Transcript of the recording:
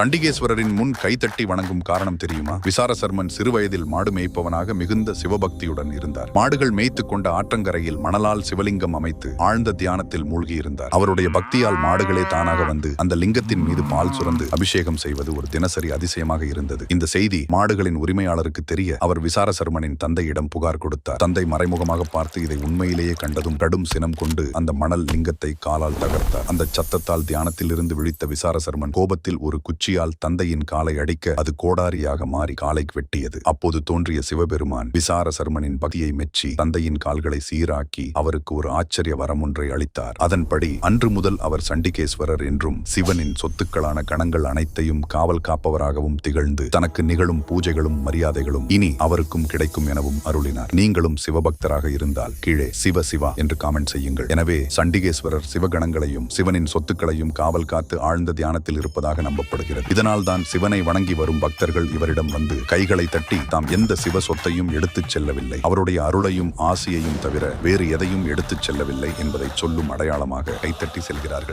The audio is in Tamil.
சண்டிகேஸ்வரரின் முன் கைத்தட்டி வணங்கும் காரணம் தெரியுமா? விசாரசர்மன் சிறுவயதில் மாடு மேய்ப்பவனாக மிகுந்த சிவபக்தியுடன் இருந்தார். மாடுகள் மேய்த்து கொண்ட ஆற்றங்கரையில் மணலால் சிவலிங்கம் அமைத்து ஆழ்ந்த தியானத்தில் மூழ்கியிருந்தார். அவருடைய பக்தியால் மாடுகளே தானாக வந்து அந்த லிங்கத்தின் மீது பால் சுரந்து அபிஷேகம் செய்வது ஒரு தினசரி அதிசயமாக இருந்தது. இந்த செய்தி மாடுகளின் உரிமையாளருக்கு தெரிய அவர் விசாரசர்மனின் தந்தையிடம் புகார் கொடுத்தார். தந்தை மறைமுகமாக பார்த்து இதை உண்மையிலேயே கண்டதும் கடும் சினம் கொண்டு அந்த மணல் லிங்கத்தை காலால் தகர்த்தார். அந்த சத்தத்தால் தியானத்தில் இருந்து விழித்த விசாரசர்மன் கோபத்தில் ஒரு குச்சி குச்சியால் தந்தையின் காலை அடிக்க அது கோடாரியாக மாறி காலை வெட்டியது. அப்போது தோன்றிய சிவபெருமான் விசார சர்மனின் பக்தியை மெச்சி தந்தையின் கால்களை சீராக்கி அவருக்கு ஒரு ஆச்சரிய வரம் ஒன்றை அளித்தார். அதன்படி அன்று முதல் அவர் சண்டிகேஸ்வரர் என்றும் சிவனின் சொத்துக்களான கணங்கள் அனைத்தையும் காவல் காப்பவராகவும் திகழ்ந்து தனக்கு நிகழும் பூஜைகளும் மரியாதைகளும் இனி அவருக்கும் கிடைக்கும் எனவும் அருளினார். நீங்களும் சிவபக்தராக இருந்தால் கீழே சிவ சிவா என்று காமெண்ட் செய்யுங்கள். எனவே சண்டிகேஸ்வரர் சிவகணங்களையும் சிவனின் சொத்துக்களையும் காவல் காத்து ஆழ்ந்த தியானத்தில் இருப்பதாக நம்பப்படுகிறது. இதனால் தான் சிவனை வணங்கி வரும் பக்தர்கள் இவரிடம் வந்து கைகளை தட்டி தாம் எந்த சிவ சொத்தையும் எடுத்துச் செல்லவில்லை. அவருடைய அருளையும் ஆசியையும் தவிர வேறு எதையும் எடுத்துச் செல்லவில்லை என்பதை சொல்லும் அடையாளமாக கைத்தட்டி செல்கிறார்கள்.